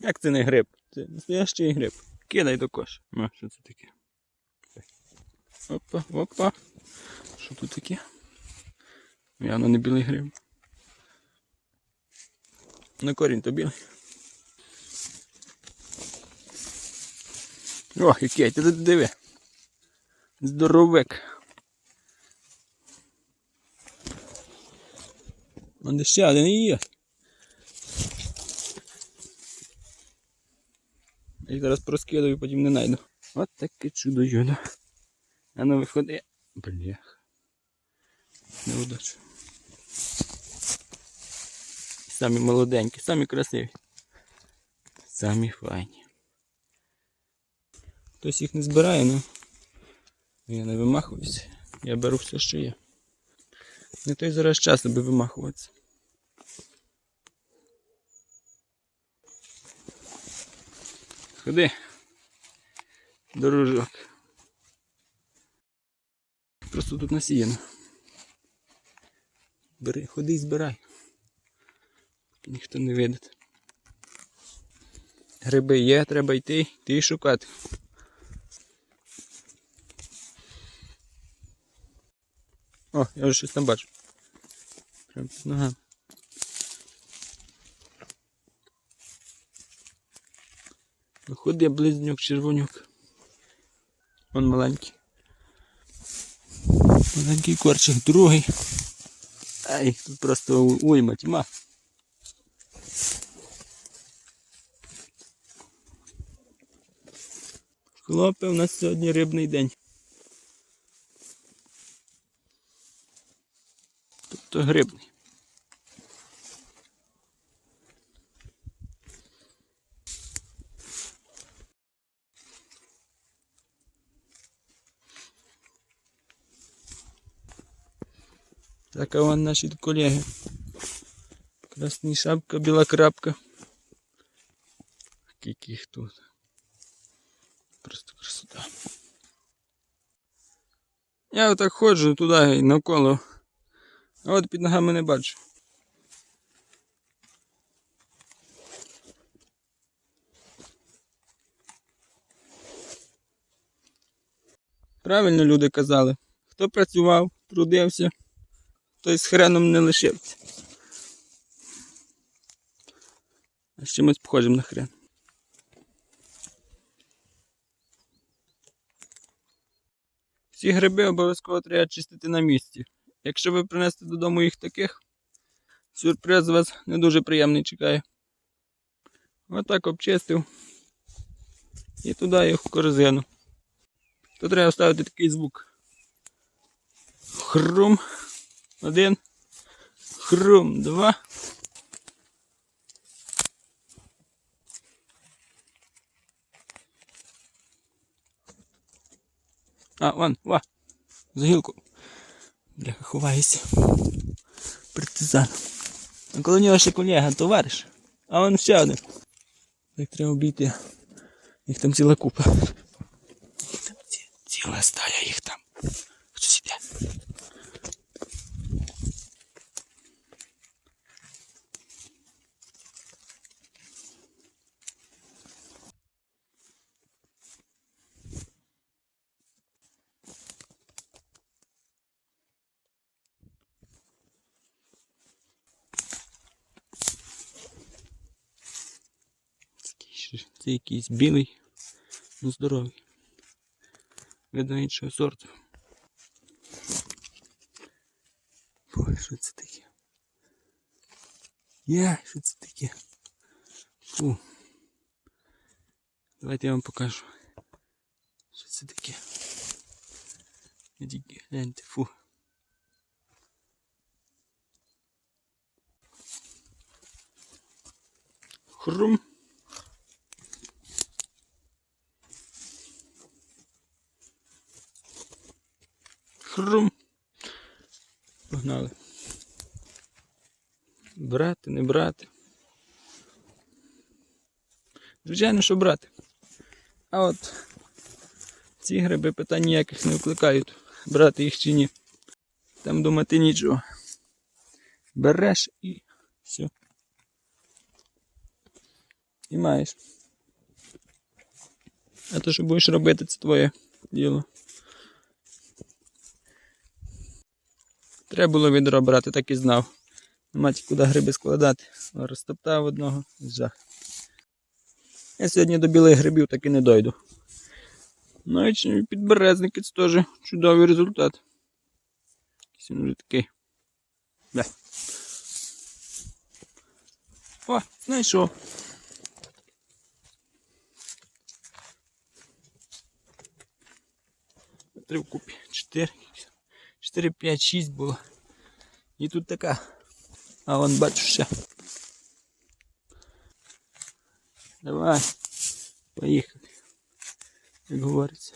Як це не гриб? Це настоящий гриб. Кидай до кош. А, що це таке? Опа, опа. Що тут таке? Явно не білий гриб. На корінь то білий. Ох, який, ти тут диви. Здоровик. Он ще один і є. Їх зараз проскидаю, потім не знайду. От таке чудо юдо. А ну виходи. Блях. Неудача. Самі молоденькі, самі красиві. Самі файні. Хтось їх не збирає, ну я не вимахуюся. Я беру все, що є. Не той зараз час, аби вимахуватися. Ходи. Дорожок. Просто тут насіяно. Бери, ходи і збирай. Ніхто не видить. Гриби є, треба йти, йти і шукати. О, я вже щось там бачу. Прям під ногами. Ходи, близнюк, червонюк. Вон маленький. Маленький корчик, другий. Ай, тут просто уйма, тьма. Хлопи, у нас сьогодні рибний день. Тобто грибний. Так, а вон наші колеги. Красний шапка, біла крапка. Скільки їх тут. Просто красота. Я отак ходжу туди і навколо. А от під ногами не бачу. Правильно люди казали. Хто працював, трудився, той з хреном не лишився. А з чимось похожим на хрен. Всі гриби обов'язково треба чистити на місці. Якщо ви принесете додому їх таких, сюрприз вас не дуже приємний чекає. Отак обчистив. І туди їх в корзину. Тут треба вставити такий звук. Хрум. Один. Хрум. Два. А, вон, ва. За гілку. Бляха, ховається. Партизан. А коло нього ще колега, товариш. А вон ще один. Так треба обійти. Їх там ціла купа. Це якийсь білий, ну здоровий. Видно іншого сорту. Ой, що це таке? Я, що це таке? Фу. Давайте я вам покажу. Що це таке? Ідіть, гляньте, фу. Хрум. Хрум. Погнали. Брати, не брати. Звичайно, що брати. А от ці гриби питань ніяких не викликають, брати їх чи ні. Там думати нічого. Береш і все. І маєш. А то, що будеш робити, це твоє діло. Треба було відро брати, так і знав. Нема куди гриби складати. Розтоптав одного жах. Я сьогодні до білих грибів так і не дойду. Ну і підберезники це теж чудовий результат. Він вже такий. Да. О, знайшов. Три вкупі. Чотири. Чотири, п'ять, шість було. І тут така. А вон бачу ще. Давай. Поїхали. Як говориться.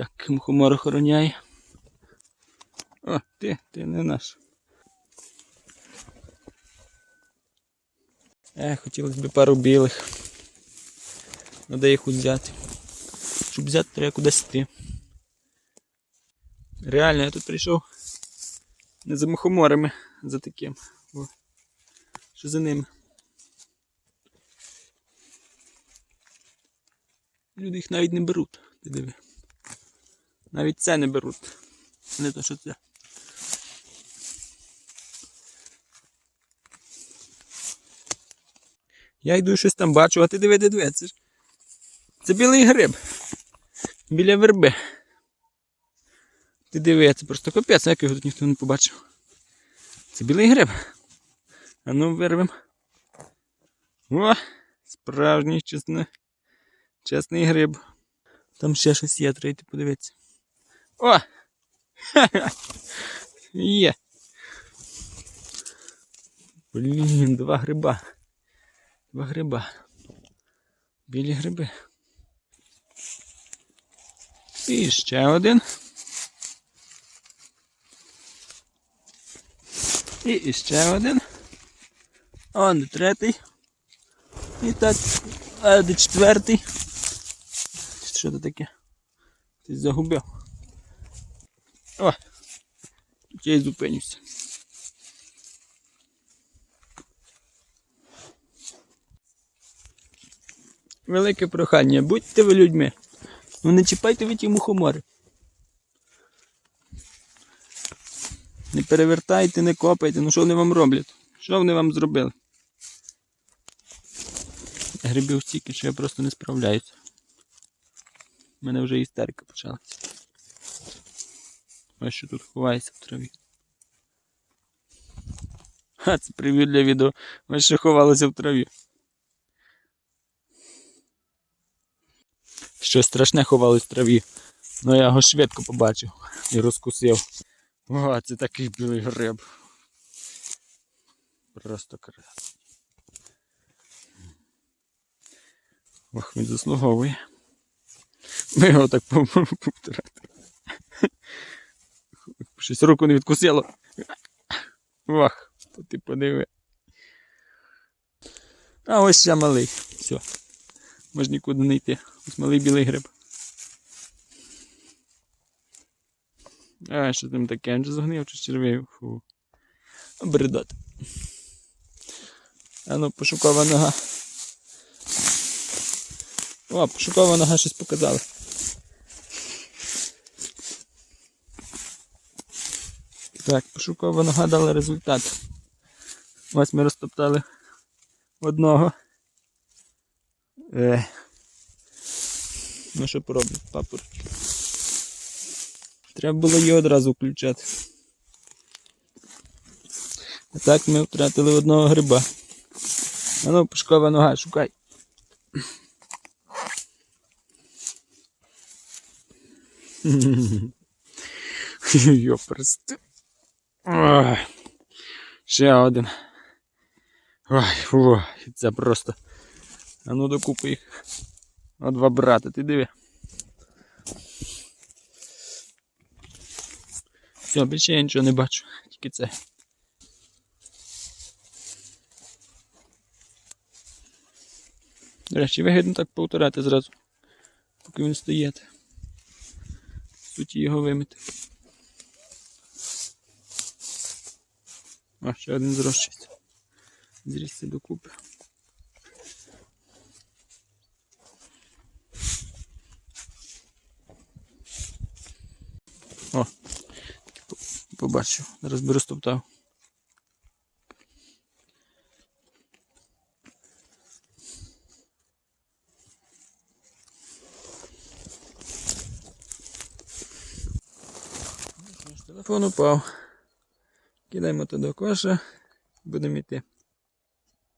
Так, мухомор охороняє. О, ти, ти не наш. Е, хотілося б пару білих. Ну де їх взяти? Щоб взяти, треба кудись йти. Реально, я тут прийшов не за мухоморами, за таким. О, що за ними. Люди їх навіть не беруть. Ти диви. Навіть це не беруть. Не то, що це. Я йду щось там бачу, а ти диви, диви. Це, ж... це білий гриб. Біля верби. Ти диви, це просто капець, як його тут ніхто не побачив. Це білий гриб. А ну вирвем. О! Справжній чесний, чесний гриб. Там ще щось є, треба йти подивитися. О! Є. Блін, два гриба. Два гриба. Білі гриби. І ще один. І ще один. Он третій. І так. А де четвертий. Що це таке? Ти загубив. О! Тут я і зупинюся. Велике прохання, будьте ви людьми. Ну не чіпайте ви ті мухомори. Не перевертайте, не копайте. Ну що вони вам роблять? Що вони вам зробили? Грибів стільки, що я просто не справляюся. У мене вже істерика почалася. Ось що тут ховається в траві. Ха, це привіт для відео. Ось що ховалося в траві. Щось страшне ховалось в траві. Ну я його швидко побачив і розкусив. О, це такий білий гриб. Просто крас. Ох, він заслуговує. Ми його так повтирати. Щось руку не відкусило. Ох, то ти подиви. А ось ще малий. Все. Може нікуди не йти. Ось малий білий гриб. А, що там таке? Він же згнив чи червив? Фу. Бредот. А ну, пошукова нога. О, пошукова нога щось показала. Так, пошукова нога дала результат. Ось ми розтоптали одного. Е. Ну що пороблю, папороть. Треба було її одразу включати. А так ми втратили одного гриба. А ну, пушкова нога, шукай. Йоперсти. Ой. Ще один. Ой, фу, це просто. А ну докупи їх. О, два брата, ти диви. Все, більше я нічого не бачу. тільки це. До речі, вигідно так повторяти зразу, поки він стоїть. В суті його вимити. А, ще один зрощиться. Зрісся докупи. О, побачив. Зараз би розтоптав. Телефон упав. Кидаємо туди коша. Будемо йти.